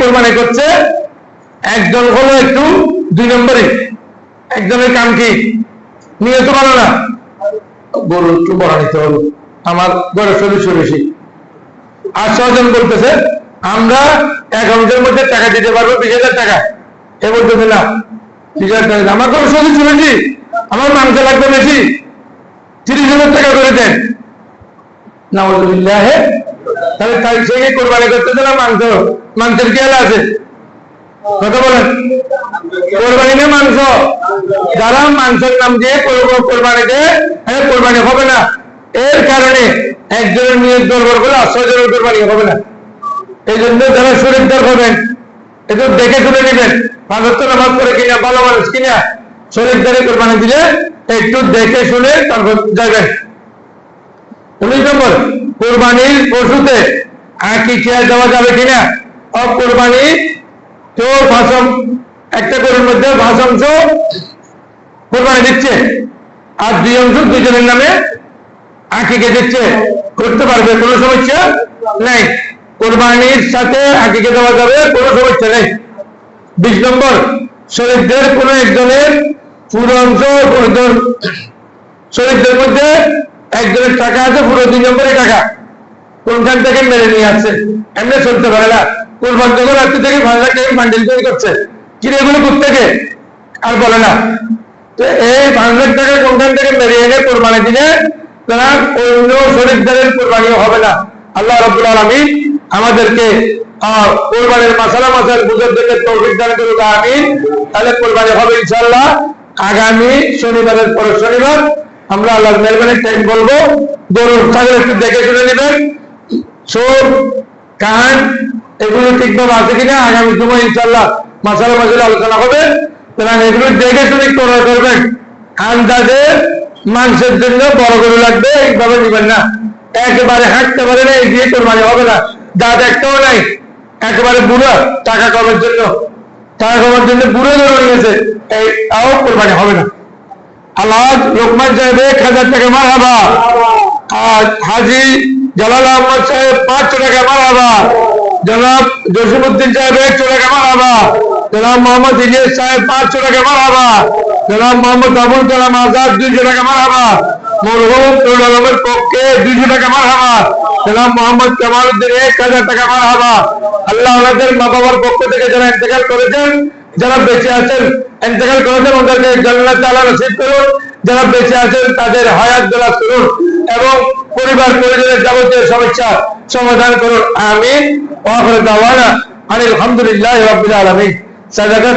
কোরবানি করছে, একজন হলো একটু দুই নম্বরে একজনের কাম কি? নিয়ে তো ভালো না? গরু একটু বড় নিতে হবে, আমার ঘরের সদস্য বেশি। আর ছজন বলতেছে, আমরা অ্যাকাউন্টের মধ্যে টাকা দিতে পারব, বিশ হাজার টাকা। এ বলতেছে না। হাজার টাকা আমার ঘরের সদস্য বেশি আমার মাংস লাগবে বেশি। তিরিশ হাজার টাকা করে দেন। না হে তাহলে তাই সে কোরবানি করতেছে না মাংস। মাংসের কি আছে? কথা বলেন। কোরবানি না মাংস? যারা মাংসের নাম দিয়ে করব কোরবানি দেয় হ্যাঁ কোরবানি হবে না। এর কারণে একজনের নিয়ে দরবার করে আশ্রয় জনের কোরবানি হবে না। এই জন্য যারা শরীরদার হবেন একটু দেখে শুনে নেবেন। তো নামাজ পড়ে কিনা, ভালো মানুষ কিনা শরীর শরীরদারে কোরবানি দিলে একটু দেখে শুনে তারপর যাবেন। উনিশ নম্বর, কোরবানির পশুতে আঁকি খেয়া দেওয়া যাবে কিনা? অব কোরবানি তো ভাষণ একটা গরুর মধ্যে ভাষাংশ কোরবানি দিচ্ছে। আর দুই অংশ দুজনের নামে আঁকিকে দিচ্ছে। করতে পারবে কোনো সমস্যা নেই। কোরবানির সাথে আঁকিকে দেওয়া যাবে, কোনো সমস্যা নেই। বিশ নম্বর শরীরদের কোন একজনের পুরো অংশ শরীরদের মধ্যে একজনের টাকা আছে, পুরো দুই নম্বরের টাকা। কোনখান থেকে মেরে নিয়ে আসছে? এমনি চলতে পারে না। কোরবান যখন রাত্রি থেকে ভালো টাকা বান্ডিল তৈরি করছে। কিনে এগুলো থেকে আর বলে না। তো এই লাখ টাকা কোনখান থেকে মেরে এনে কোরবানি দিলে, তারা অন্য শরীরদারের কোরবানিও হবে না। আল্লাহ রব্বুল আলমী আমাদেরকে কোরবানির মাসালা মাসাল বুঝের থেকে তৌফিক দান করুক, আমিন। তাহলে কোরবানি হবে ইনশাল্লাহ আগামী শনিবারের পর শনিবার আমরা আল্লাহ মেহরবানি টাইম বলব। গরুর ছাগল একটু দেখে শুনে নেবেন। চোখ কান, এগুলো ঠিকভাবে আছে কিনা আগামী সময় ইনশাল্লাহ মাসালা মাসালে আলোচনা হবে। সুতরাং এগুলো দেখে শুনে ক্রয় করবেন। আন্দাজে মাংসের জন্য বড় গরু লাগবে, এইভাবে নিবেন না। একেবারে হাঁটতে পারে না, এই দিয়ে কোরবানি হবে না। দাঁত একটাও নাই। একেবারে বুড়ো, টাকা কমের জন্য। টাকা কমের জন্য বুড়ো গরু নিয়েছে। এই, তাও কোরবানি হবে না। আল্লাহ লোকমান সাহেব, এক হাজার টাকা মার হাবা আর হাজি জালাল আহমদ সাহেব, পাঁচশো টাকা মার হাবা জনাব জসিমুদ্দিন সাহেব, একশো টাকা মার হাবা জনাব মোহাম্মদ ইলিয়াস সাহেব, পাঁচশো টাকা মার হাবা জনাব মোহাম্মদ আবুল কালাম আজাদ, দুইশো টাকা মার হাবা মরহুম দুইশো টাকা মার হাবা জনাব মোহাম্মদ কামাল এক হাজার টাকা মার হাবা আল্লাহ ওনাদের মা বাবার পক্ষ থেকে যারা ইন্তেকাল করেছেন, যারা বেঁচে আছেন, ইন্তেকাল করেছেন, ওদেরকে জান্নাত তাআলা নসিব করুন। যারা বেঁচে আছেন, তাদের হায়াত দরাজ করুন এবং পরিবার পরিজনের যাবতীয় সমস্যা সমাধান করুন। আমিন। ওয়া আখিরু দাওয়ানা আনিল হামদুলিল্লাহি রাব্বিল আলামিন। সাদাকা